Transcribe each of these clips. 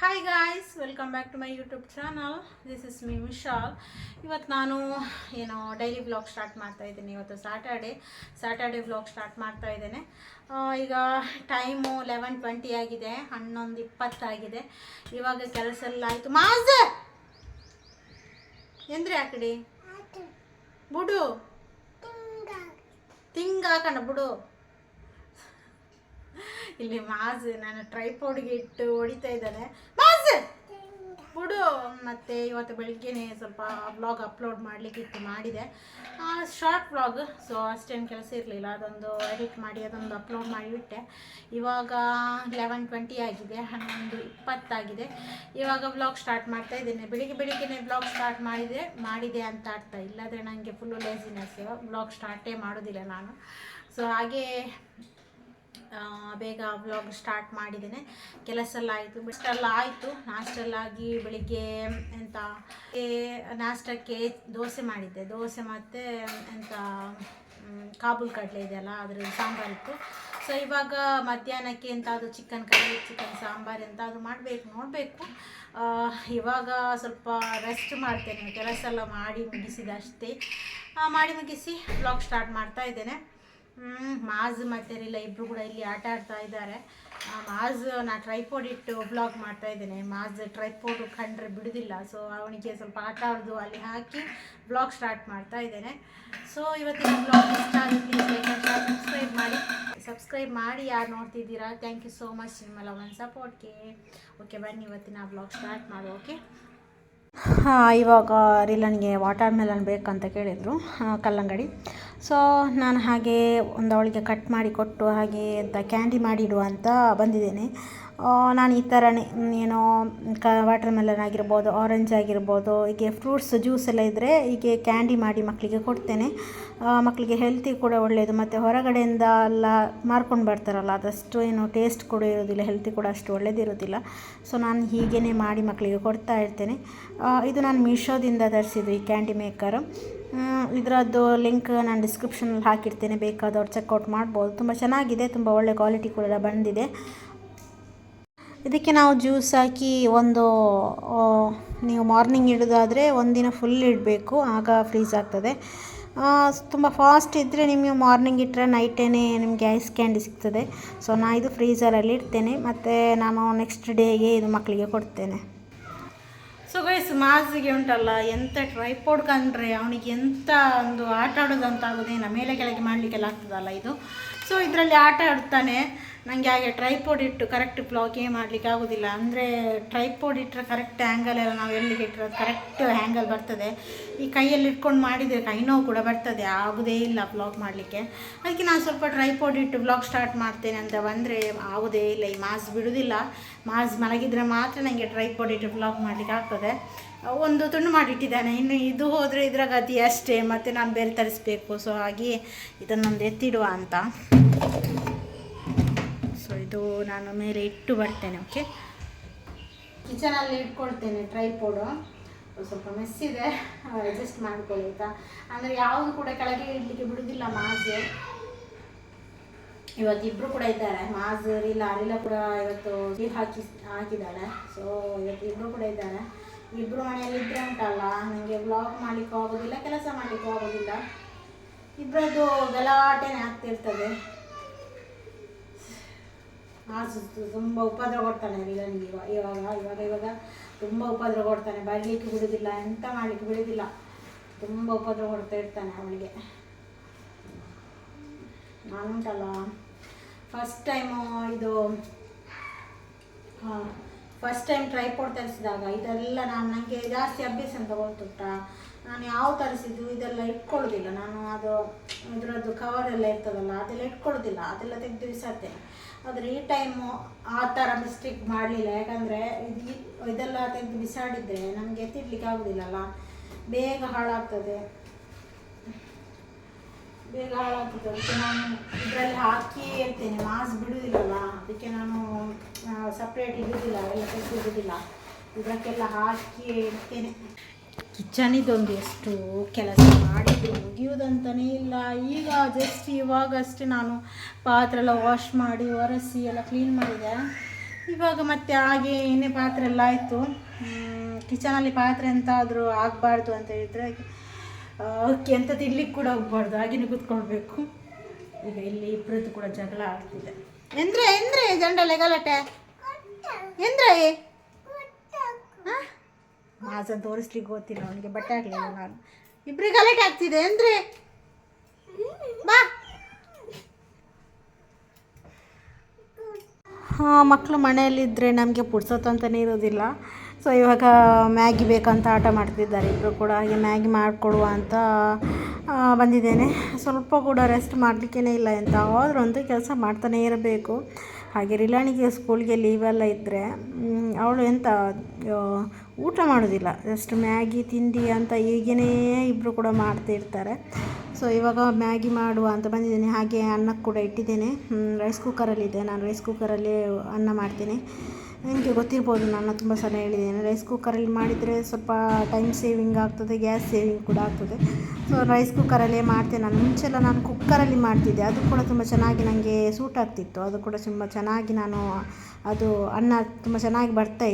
Hi guys welcome back to my YouTube channel this is me Vishal ಇವತ್ತು ನಾನು ಏನೋ daily vlog start ಮಾಡ್ತಾ ಇದ್ದೀನಿ ಇವತ್ತು ಸ್ಯಾಟರ್ಡೆ ಸ್ಯಾಟರ್ಡೆ ವ್ಲಾಗ್ ಸ್ಟಾರ್ಟ್ ಮಾಡ್ತಾ ಇದ್ದೇನೆ. ಈಗ ಟೈಮು ಲೆವೆನ್ ಟ್ವೆಂಟಿ ಆಗಿದೆ ಹನ್ನೊಂದು ಇಪ್ಪತ್ತಾಗಿದೆ ಇವಾಗ ಕೆಲಸ ಎಲ್ಲ ಆಯಿತು. ಮಾಜ ಎಂದ್ರೆ ಆ ಕಡೆ? ಬುಡು. ತಿಂಗ ಹಾಕಣ ಬಿಡು. ಇಲ್ಲಿ ಮಾಸ್ ನಾನು ಟ್ರೈಪೋಡ್ಗೆ ಇಟ್ಟು ಹೊಡಿತಾ ಇದ್ದಾನೆ. ಮಾಸ್ ಬಿಡು, ಮತ್ತೆ ಇವತ್ತು ಬೆಳಿಗ್ಗೆನೆ ಸ್ವಲ್ಪ ಬ್ಲಾಗ್ ಅಪ್ಲೋಡ್ ಮಾಡಲಿಕ್ಕಿತ್ತು ಮಾಡಿದೆ. ಶಾರ್ಟ್ ಬ್ಲಾಗ್ ಸೊ ಅಷ್ಟೇನು ಕೆಲಸ ಇರಲಿಲ್ಲ. ಅದೊಂದು ಎಡಿಟ್ ಮಾಡಿ, ಅದೊಂದು ಅಪ್ಲೋಡ್ ಮಾಡಿಬಿಟ್ಟೆ. ಇವಾಗ ಲೆವೆನ್ ಟ್ವೆಂಟಿ ಆಗಿದೆ, ಹನ್ನೊಂದು ಇಪ್ಪತ್ತಾಗಿದೆ. ಇವಾಗ ಬ್ಲಾಗ್ ಸ್ಟಾರ್ಟ್ ಮಾಡ್ತಾ ಇದ್ದೇನೆ. ಬೆಳಿಗ್ಗೆ ಬೆಳಿಗ್ಗೆನೆ ಬ್ಲಾಗ್ ಸ್ಟಾರ್ಟ್ ಮಾಡಿದೆ ಮಾಡಿದೆ ಅಂತ ಅರ್ಥ. ಇಲ್ಲಾದರೆ ನನಗೆ ಫುಲ್ಲು ಲೇಸಿನೆಸ್ ಬ್ಲಾಗ್ ಸ್ಟಾರ್ಟೇ ಮಾಡೋದಿಲ್ಲ ನಾನು. ಸೊ ಹಾಗೆ ಬೇಗ ವ್ಲಾಗ್ ಸ್ಟಾರ್ಟ್ ಮಾಡಿದ್ದೇನೆ. ಕೆಲಸ ಎಲ್ಲ ಆಯಿತು ಬಿಸ್ಟೆಲ್ಲ ಆಯಿತು ನಾಷ್ಟೆಲ್ಲ ಆಗಿ ಬೆಳಿಗ್ಗೆ ಎಂತ ನಾಷ್ಟಕ್ಕೆ ದೋಸೆ ಮಾಡಿದ್ದೆ. ದೋಸೆ ಮತ್ತು ಎಂತ ಕಾಬುಲ್ ಕಡಲೆ ಇದೆಯಲ್ಲ ಅದ್ರ ಸಾಂಬಾರಿತ್ತು ಸೊ ಇವಾಗ ಮಧ್ಯಾಹ್ನಕ್ಕೆ ಅದು ಚಿಕನ್ ಕರಿ ಚಿಕನ್ ಸಾಂಬಾರು ಎಂತಾದರೂ ಮಾಡಬೇಕು, ನೋಡಬೇಕು. ಇವಾಗ ಸ್ವಲ್ಪ ರೆಸ್ಟ್ ಮಾಡ್ತೇನೆ. ಕೆಲಸ ಎಲ್ಲ ಮಾಡಿ ಮುಗಿಸಿದಷ್ಟೇ. ಮಾಡಿ ಮುಗಿಸಿ ಬ್ಲಾಗ್ ಸ್ಟಾರ್ಟ್ ಮಾಡ್ತಾ ಇದ್ದೇನೆ. ಮಾಜ್ ಮತ್ತು ಇಲ್ಲ ಇಬ್ಬರು ಕೂಡ ಇಲ್ಲಿ ಆಟ ಆಡ್ತಾ ಇದ್ದಾರೆ. ಮಾಜ್, ನಾ ಟ್ರೈಪೋಡ್ ಇಟ್ಟು ಬ್ಲಾಗ್ ಮಾಡ್ತಾ ಇದ್ದೇನೆ. ಮಾಜ್ ಟ್ರೈಪೋಡ್ ಕಂಡ್ರೆ ಬಿಡುದಿಲ್ಲ. ಸೊ ಅವನಿಗೆ ಸ್ವಲ್ಪ ಆಟ ಆಡೋದು ಅಲ್ಲಿ ಹಾಕಿ ಬ್ಲಾಗ್ ಸ್ಟಾರ್ಟ್ ಮಾಡ್ತಾ ಇದ್ದೇನೆ. ಸೊ ಇವತ್ತಿನ ಬ್ಲಾಗ್ ಇಷ್ಟ ಸಬ್ಸ್ಕ್ರೈಬ್ ಮಾಡಿ. ಸಬ್ಸ್ಕ್ರೈಬ್ ಮಾಡಿ, ಯಾರು ನೋಡ್ತಿದ್ದೀರಾ? ಥ್ಯಾಂಕ್ ಯು ಸೋ ಮಚ್ ನಿಮ್ಮೆಲ್ಲ ಒಂದು ಸಪೋರ್ಟ್ಗೆ ಓಕೆ ಬನ್ನಿ, ಇವತ್ತಿನ ಬ್ಲಾಗ್ ಸ್ಟಾರ್ಟ್ ಮಾಡು ಓಕೆ ಹಾಂ, ಇವಾಗ ರೀಲನ್ಗೆ ವಾಟರ್ ಮೆಲನ್ ಬೇಕಂತ ಕೇಳಿದರು ಕಲ್ಲಂಗಡಿ. ಸೊ ನಾನು ಹಾಗೆ ಒಂದು ಅವಳಿಗೆ ಕಟ್ ಮಾಡಿ ಕೊಟ್ಟು ಹಾಗೆ ಅಂತ ಕ್ಯಾಂಡಿ ಮಾಡಿಡುವ ಅಂತ ಬಂದಿದ್ದೇನೆ. ನಾನು ಈ ಥರನೇ ಏನೋ ಕ ವಾಟರ್ ಮೆಲನ್ ಆಗಿರ್ಬೋದು ಆರೆಂಜ್ ಆಗಿರ್ಬೋದು, ಹೀಗೆ ಫ್ರೂಟ್ಸ್ ಜ್ಯೂಸ್ ಎಲ್ಲ ಇದ್ದರೆ ಹೀಗೆ ಕ್ಯಾಂಡಿ ಮಾಡಿ ಮಕ್ಕಳಿಗೆ ಕೊಡ್ತೇನೆ. ಮಕ್ಕಳಿಗೆ ಹೆಲ್ತಿ ಕೂಡ ಒಳ್ಳೆಯದು ಮತ್ತು ಹೊರಗಡೆಯಿಂದ ಎಲ್ಲ ಮಾರ್ಕೊಂಡು ಬರ್ತಾರಲ್ಲ, ಅದಷ್ಟು ಏನು ಟೇಸ್ಟ್ ಕೂಡ ಇರೋದಿಲ್ಲ ಹೆಲ್ತಿ ಕೂಡ ಅಷ್ಟು ಒಳ್ಳೆಯದಿರೋದಿಲ್ಲ ಸೊ ನಾನು ಹೀಗೇ ಮಾಡಿ ಮಕ್ಕಳಿಗೆ ಕೊಡ್ತಾ ಇರ್ತೇನೆ. ಇದು ನಾನು ಮೀಶೋದಿಂದ ತರಿಸಿದ್ದು ಈ ಕ್ಯಾಂಡಿ ಮೇಕರ್ ಇದರದ್ದು ಲಿಂಕ್ ನಾನು ಡಿಸ್ಕ್ರಿಪ್ಷನಲ್ಲಿ ಹಾಕಿರ್ತೇನೆ. ಬೇಕಾದವ್ರು ಚೆಕ್ಔಟ್ ಮಾಡ್ಬೋದು. ತುಂಬ ಚೆನ್ನಾಗಿದೆ, ತುಂಬ ಒಳ್ಳೆ ಕ್ವಾಲಿಟಿ ಕೂಡ ಬಂದಿದೆ. ಇದಕ್ಕೆ ನಾವು ಜ್ಯೂಸ್ ಹಾಕಿ ಒಂದು ನೀವು ಮಾರ್ನಿಂಗ್ ಇಡೋದಾದರೆ ಒಂದಿನ ಫುಲ್ ಇಡಬೇಕು. ಆಗ ಫ್ರೀಸ್ ಆಗ್ತದೆ. ತುಂಬ ಫಾಸ್ಟ್ ಇದ್ದರೆ ನಿಮಗೆ ಮಾರ್ನಿಂಗ್ ಇಟ್ಟರೆ ನೈಟೇ ನಿಮಗೆ ಐಸ್ ಕ್ಯಾಂಡಿ ಸಿಗ್ತದೆ. ಸೊ ನಾನು ಇದು ಫ್ರೀಸರಲ್ಲಿ ಇಡ್ತೇನೆ. ಮತ್ತು ನಾನು ನೆಕ್ಸ್ಟ್ ಡೇಗೆ ಇದು ಮಕ್ಕಳಿಗೆ ಕೊಡ್ತೇನೆ. ಸೊ ಗೈಸ್ ಮಾಸಿಗೆ ಉಂಟಲ್ಲ, ಎಂತ ಟ್ರೈಪೋಡ್ ಕಂಡ್ರೆ ಅವನಿಗೆ ಎಂಥ ಒಂದು ಆಟ ಆಡೋದಂತಾಗೋದೇನ ಮೇಲೆ ಕೆಳಗೆ ಮಾಡಲಿಕ್ಕೆಲ್ಲ ಆಗ್ತದಲ್ಲ ಇದು. ಸೊ ಇದರಲ್ಲಿ ಆಟ ಆಡ್ತಾನೆ. ನನಗೆ ಹಾಗೆ ಟ್ರೈಪೋಡ್ ಇಟ್ಟು ಕರೆಕ್ಟ್ ಬ್ಲಾಗೇ ಮಾಡಲಿಕ್ಕೆ ಆಗೋದಿಲ್ಲ. ಅಂದರೆ ಟ್ರೈಪೋಡ್ ಇಟ್ಟರೆ ಕರೆಕ್ಟ್ ಆ್ಯಂಗಲ್ ಎಲ್ಲ ನಾವು ಎಲ್ಲಿಗೆ ಇಟ್ಟರೆ ಅದು ಕರೆಕ್ಟ್ ಆ್ಯಂಗಲ್ ಬರ್ತದೆ. ಈ ಕೈಯಲ್ಲಿ ಇಟ್ಕೊಂಡು ಮಾಡಿದರೆ ಕೈ ನೋವು ಕೂಡ ಬರ್ತದೆ. ಆಗೋದೇ ಇಲ್ಲ ಬ್ಲಾಗ್ ಮಾಡಲಿಕ್ಕೆ. ಅದಕ್ಕೆ ನಾನು ಸ್ವಲ್ಪ ಟ್ರೈಪೋಡ್ ಇಟ್ಟು ಬ್ಲಾಗ್ ಸ್ಟಾರ್ಟ್ ಮಾಡ್ತೇನೆ ಅಂತ ಬಂದರೆ ಆಗೋದೇ ಇಲ್ಲ. ಈ ಮಾಸ್ ಬಿಡೋದಿಲ್ಲ. ಮಾಸ್ ಮಲಗಿದರೆ ಮಾತ್ರ ನನಗೆ ಟ್ರೈಪೋಡ್ ಇಟ್ಟು ಬ್ಲಾಗ್ ಮಾಡಲಿಕ್ಕೆ ಆಗ್ತದೆ. ಒಂದು ತುಂಡು ಮಾಡಿಟ್ಟಿದ್ದಾನೆ. ಇನ್ನು ಇದು ಹೋದರೆ ಇದರ ಗತಿ ಅಷ್ಟೇ. ಮತ್ತು ನಾನು ಬೇರೆ ತರಿಸ್ಬೇಕು ಸೊ ಹಾಗೆ ಇದನ್ನೊಂದು ಎತ್ತಿಡುವ ಅಂತ. ಇದು ನಾನು ಮೇಲೆ ಇಟ್ಟು ಬರ್ತೇನೆ ಓಕೆ ಕಿಚನಲ್ಲಿ ಇಟ್ಕೊಳ್ತೇನೆ ಟ್ರೈಪೋಡು ಸ್ವಲ್ಪ ಮೆಸ್ ಇದೆ ಅಡ್ಜಸ್ಟ್ ಮಾಡ್ಕೊಳ್ಳಿ, ಆಯಿತಾ? ಅಂದರೆ ಯಾವುದು ಕೂಡ ಕೆಳಗೆ ಇಡಲಿಕ್ಕೆ ಬಿಡುವುದಿಲ್ಲ ಮಾಜೆ ಇವತ್ತು ಇಬ್ಬರು ಕೂಡ ಇದ್ದಾರೆ. ಮಾಜ್ ರೀಲ ಅರಿಲ ಕೂಡ ಇವತ್ತು ನೀರು ಹಾಕಿ ಹಾಕಿದ್ದಾಳೆ ಸೊ ಇವತ್ತು ಇಬ್ಬರು ಕೂಡ ಇದ್ದಾರೆ. ಇಬ್ಬರು ಮನೆಯಲ್ಲಿ ಇದ್ರೆ ಉಂಟಲ್ಲ ನನಗೆ ಬ್ಲಾಗ್ ಮಾಡಲಿಕ್ಕೂ ಆಗೋದಿಲ್ಲ, ಕೆಲಸ ಮಾಡಲಿಕ್ಕೂ ಆಗೋದಿಲ್ಲ. ಇಬ್ಬರದ್ದು ಗಲಾಟೆನೇ ಆಗ್ತಿರ್ತದೆ. ಮಾಸ್ ತುಂಬ ಉಪದ್ರ ಕೊಡ್ತಾನೆ ನನಗೆ ಇವಾಗ ಇವಾಗ ಇವಾಗ ಇವಾಗ ತುಂಬ ಉಪದ್ರ ಕೊಡ್ತಾನೆ. ಬರಲಿಕ್ಕೆ ಬಿಡೋದಿಲ್ಲ, ಎಂತ ಮಾಡಲಿಕ್ಕೆ ಬಿಡೋದಿಲ್ಲ. ತುಂಬ ಉಪದ್ರ ಕೊಡ್ತಾ ಇರ್ತಾನೆ ಅವಳಿಗೆ. ನಾನುಂಟಲ್ಲ? ಫಸ್ಟ್ ಟೈಮು ಇದು ಫಸ್ಟ್ ಟೈಮ್ ಟ್ರೈ ತರಿಸಿದಾಗ ಇದೆಲ್ಲ ನಾನು ನನಗೆ ಜಾಸ್ತಿ ಅಭ್ಯಾಸ ಅಂತ ಗೊತ್ತುಂಟಾ? ನಾನು ಯಾವ ತರಿಸಿದ್ದು ಇದೆಲ್ಲ ಇಟ್ಕೊಳ್ಳೋದಿಲ್ಲ. ನಾನು ಅದು ಇದರದ್ದು ಕವರ್ ಎಲ್ಲ ಇರ್ತದಲ್ಲ, ಅದೆಲ್ಲ ಇಟ್ಕೊಳ್ಳೋದಿಲ್ಲ. ಅದೆಲ್ಲ ತೆಗೆದು ಬಿಸಾಡ್ತೇನೆ ಆದರೆ ಈ ಟೈಮು ಆ ಥರ ಮಿಸ್ಟೇಕ್ ಮಾಡಲಿಲ್ಲ. ಯಾಕಂದರೆ ಇದು ಇದೆಲ್ಲ ತೆಗೆದು ಬಿಸಾಡಿದರೆ ನಮಗೆ ಎತ್ತಿಡ್ಲಿಕ್ಕೆ ಆಗೋದಿಲ್ಲಲ್ಲ. ಬೇಗ ಹಾಳಾಗ್ತದೆ. ಬೇಗ ಹಾಳಾಗ್ತದೆ. ಅದಕ್ಕೆ ನಾನು ಇದರಲ್ಲಿ ಹಾಕಿ ಇರ್ತೇನೆ ಮಾಸ್ ಬಿಡುವುದಿಲ್ಲಲ್ಲ ಅದಕ್ಕೆ ನಾನು ಸಪ್ರೇಟ್ ಇಡುವುದಿಲ್ಲ ಎಲ್ಲ ತೆಗೆದು ಇಡುವುದಿಲ್ಲ ಇದಕ್ಕೆಲ್ಲ ಹಾಕಿ ಇಡ್ತೇನೆ. ಕಿಚನಿದೊಂದು ಎಷ್ಟು ಕೆಲಸ ಮಾಡಿದ್ದು ಮುಗಿಯೋದಂತಲೇ ಇಲ್ಲ. ಈಗ ಜಸ್ಟ್ ಇವಾಗಷ್ಟೇ ನಾನು ಪಾತ್ರೆ ಎಲ್ಲ ವಾಶ್ ಮಾಡಿ ಒರೆಸಿ ಎಲ್ಲ ಕ್ಲೀನ್ ಮಾಡಿದೆ. ಇವಾಗ ಮತ್ತೆ ಹಾಗೆ ಏನೇ ಪಾತ್ರೆ ಎಲ್ಲ ಆಯಿತು. ಕಿಚನಲ್ಲಿ ಪಾತ್ರೆ ಎಂತಾದರೂ ಆಗಬಾರ್ದು ಅಂತ ಹೇಳಿದರೆ ಅಕ್ಕಿ ಎಂತ ತಿನ್ಲಿಕ್ಕೆ ಕೂಡ ಹೋಗ್ಬಾರ್ದು ಹಾಗೆಯೇ ಕೂತ್ಕೊಳ್ಬೇಕು. ಈಗ ಇಲ್ಲಿ ಇಬ್ಬರದ್ದು ಕೂಡ ಜಗಳ ಆಗ್ತಿದೆ. ಎಂದ್ರೆ ಎಂದ್ರೆ ಜಂಡಲೆ ಗಲಾಟೆ ಎಂದ್ರೆ ಮಾಸನ್ ತೋರಿಸ್ಲಿಕ್ಕೆ ಗೊತ್ತಿಲ್ಲ, ಅವನಿಗೆ ಬಟ್ಟೆ ಆಗಲಿಲ್ಲ ನಾನು. ಇಬ್ಬರಿಗೆ ಗಲಾಟೆ ಆಗ್ತಿದೆ ಅಂದರೆ? ಬಾ. ಮಕ್ಕಳು ಮನೆಯಲ್ಲಿದ್ದರೆ ನಮಗೆ ಪುಡ್ಸೋತು ಅಂತಲೇ ಇರೋದಿಲ್ಲ. ಸೊ ಇವಾಗ ಮ್ಯಾಗಿ ಬೇಕಂತ ಆಟ ಮಾಡ್ತಿದ್ದಾರೆ ಇಬ್ಬರು ಕೂಡ. ಹಾಗೆ ಮ್ಯಾಗಿ ಮಾಡಿಕೊಡುವ ಅಂತ ಬಂದಿದ್ದೇನೆ. ಸ್ವಲ್ಪ ಕೂಡ ರೆಸ್ಟ್ ಮಾಡಲಿಕ್ಕೇ ಇಲ್ಲ ಎಂತ. ಆದರೂ ಒಂದು ಕೆಲಸ ಮಾಡ್ತಾನೇ ಇರಬೇಕು. ಹಾಗೆ ರಿಲಾಣಿಗೆ ಸ್ಕೂಲ್ಗೆ ಲೀವೆಲ್ಲ ಇದ್ದರೆ ಅವಳು ಎಂತ ಊಟ ಮಾಡೋದಿಲ್ಲ. ಜಸ್ಟ್ ಮ್ಯಾಗಿ, ತಿಂಡಿ ಅಂತ ಈಗೇನೇ ಇಬ್ಬರು ಕೂಡ ಮಾಡ್ತಿರ್ತಾರೆ ಸೊ ಇವಾಗ ಮ್ಯಾಗಿ ಮಾಡುವ ಅಂತ ಬಂದಿದ್ದೀನಿ. ಹಾಗೆ ಅನ್ನಕ್ಕೆ ಕೂಡ ಇಟ್ಟಿದ್ದೇನೆ. ರೈಸ್ ಕುಕ್ಕರಲ್ಲಿದೆ ನಾನು ರೈಸ್ ಕುಕ್ಕರಲ್ಲಿ ಅನ್ನ ಮಾಡ್ತೀನಿ. ನಿಮಗೆ ಗೊತ್ತಿರ್ಬೋದು ನಾನು ತುಂಬ ಸಲ ಹೇಳಿದ್ದೇನೆ. ರೈಸ್ ಕುಕ್ಕರಲ್ಲಿ ಮಾಡಿದರೆ ಸ್ವಲ್ಪ ಟೈಮ್ ಸೇವಿಂಗ್ ಆಗ್ತದೆ ಗ್ಯಾಸ್ ಸೇವಿಂಗ್ ಕೂಡ ಆಗ್ತದೆ. ಸೊ ರೈಸ್ ಕುಕ್ಕರಲ್ಲೇ ಮಾಡ್ತೇನೆ. ನಾನು ಮುಂಚೆಲ್ಲ ನಾನು ಕುಕ್ಕರಲ್ಲಿ ಮಾಡ್ತಿದ್ದೆ. ಅದು ಕೂಡ ತುಂಬ ಚೆನ್ನಾಗಿ ನನಗೆ ಸೂಟ್ ಆಗ್ತಿತ್ತು. ಅದು ಕೂಡ ತುಂಬ ಚೆನ್ನಾಗಿ ನಾನು, ಅದು ಅನ್ನ ತುಂಬ ಚೆನ್ನಾಗಿ ಬರ್ತಾ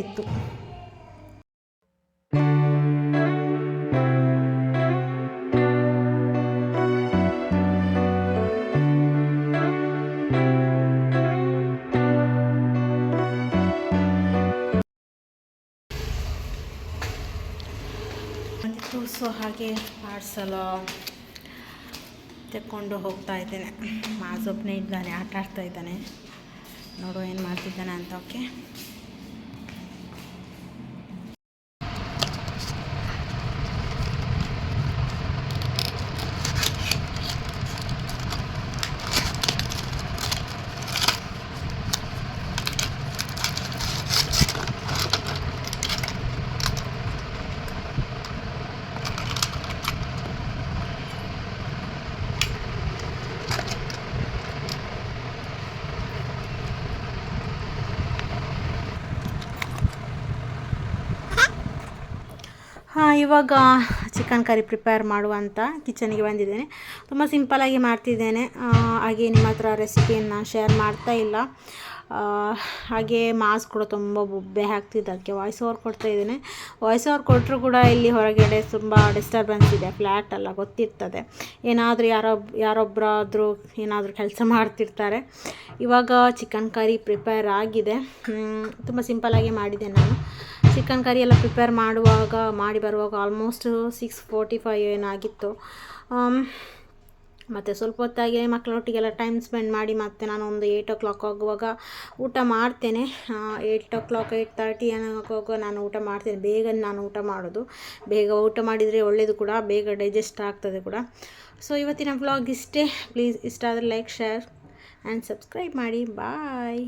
ಸೊ ಹಾಗೆ ಪಾರ್ಸಲ್ ತೆಕ್ಕೊಂಡು ಹೋಗ್ತಾ ಇದ್ದೇನೆ. ಮಾಸೊಬ್ಬನೇ ಇದ್ದಾನೆ ಆಟ ಆಡ್ತಾ ಇದ್ದಾನೆ. ನೋಡು ಏನು ಮಾಡ್ತಿದ್ದಾನೆ ಅಂತ, ಓಕೆ? ಇವಾಗ ಚಿಕನ್ ಕರಿ ಪ್ರಿಪೇರ್ ಮಾಡುವಂಥ ಕಿಚನಿಗೆ ಬಂದಿದ್ದೇನೆ. ತುಂಬ ಸಿಂಪಲಾಗಿ ಮಾಡ್ತಿದ್ದೇನೆ. ಹಾಗೆ ನಿಮ್ಮ ಹತ್ರ ರೆಸಿಪಿಯನ್ನು ಶೇರ್ ಮಾಡ್ತಾ ಇಲ್ಲ. ಹಾಗೆ ಮಾಸ್ಕ್ ಕೂಡ ತುಂಬ ಬೊಬ್ಬೆ ಹಾಕ್ತಿದ್ದೆ. ಅದಕ್ಕೆ ವಾಯ್ಸ್ ಓವರ್ ಕೊಡ್ತಾ ಇದ್ದೇನೆ. ವಾಯ್ಸ್ ಓವರ್ ಕೊಟ್ಟರು ಕೂಡ ಇಲ್ಲಿ ಹೊರಗಡೆ ತುಂಬ ಡಿಸ್ಟರ್ಬೆನ್ಸ್ ಇದೆ. ಫ್ಲ್ಯಾಟ್ ಅಲ್ಲ, ಗೊತ್ತಿರ್ತದೆ. ಏನಾದರೂ ಯಾರೊಬ್ ಯಾರೊಬ್ಬರಾದರೂ ಏನಾದರೂ ಕೆಲಸ ಮಾಡ್ತಿರ್ತಾರೆ. ಇವಾಗ ಚಿಕನ್ ಕರಿ ಪ್ರಿಪೇರ್ ಆಗಿದೆ. ತುಂಬ ಸಿಂಪಲಾಗಿ ಮಾಡಿದೆ ನಾನು. ಚಿಕನ್ ಕರಿ ಎಲ್ಲ ಪ್ರಿಪೇರ್ ಮಾಡುವಾಗ, ಮಾಡಿ ಬರುವಾಗ ಆಲ್ಮೋಸ್ಟ್ ಸಿಕ್ಸ್ ಫೋರ್ಟಿ ಫೈವ್ ಏನಾಗಿತ್ತು ಮತ್ತು ಸ್ವಲ್ಪ ಹೊತ್ತಾಗಿ ಮಕ್ಕಳೊಟ್ಟಿಗೆಲ್ಲ ಟೈಮ್ ಸ್ಪೆಂಡ್ ಮಾಡಿ ಮತ್ತೆ ನಾನು ಒಂದು ಏಯ್ಟ್ ಓ ಕ್ಲಾಕ್ ಆಗುವಾಗ ಊಟ ಮಾಡ್ತೇನೆ. Eight o'clock eight thirty ಆಗುವಾಗ ನಾನು ಊಟ ಮಾಡ್ತೇನೆ. ಬೇಗ ನಾನು ಊಟ ಮಾಡೋದು. ಬೇಗ ಊಟ ಮಾಡಿದರೆ ಒಳ್ಳೆಯದು ಕೂಡ, ಬೇಗ ಡೈಜೆಸ್ಟ್ ಆಗ್ತದೆ ಕೂಡ. ಸೊ ಇವತ್ತಿನ ವ್ಲಾಗ್ ಇಷ್ಟೇ. ಪ್ಲೀಸ್ ಇಷ್ಟ ಆದರೆ ಲೈಕ್ ಶೇರ್ ಆ್ಯಂಡ್ ಸಬ್ಸ್ಕ್ರೈಬ್ ಮಾಡಿ. ಬಾಯ್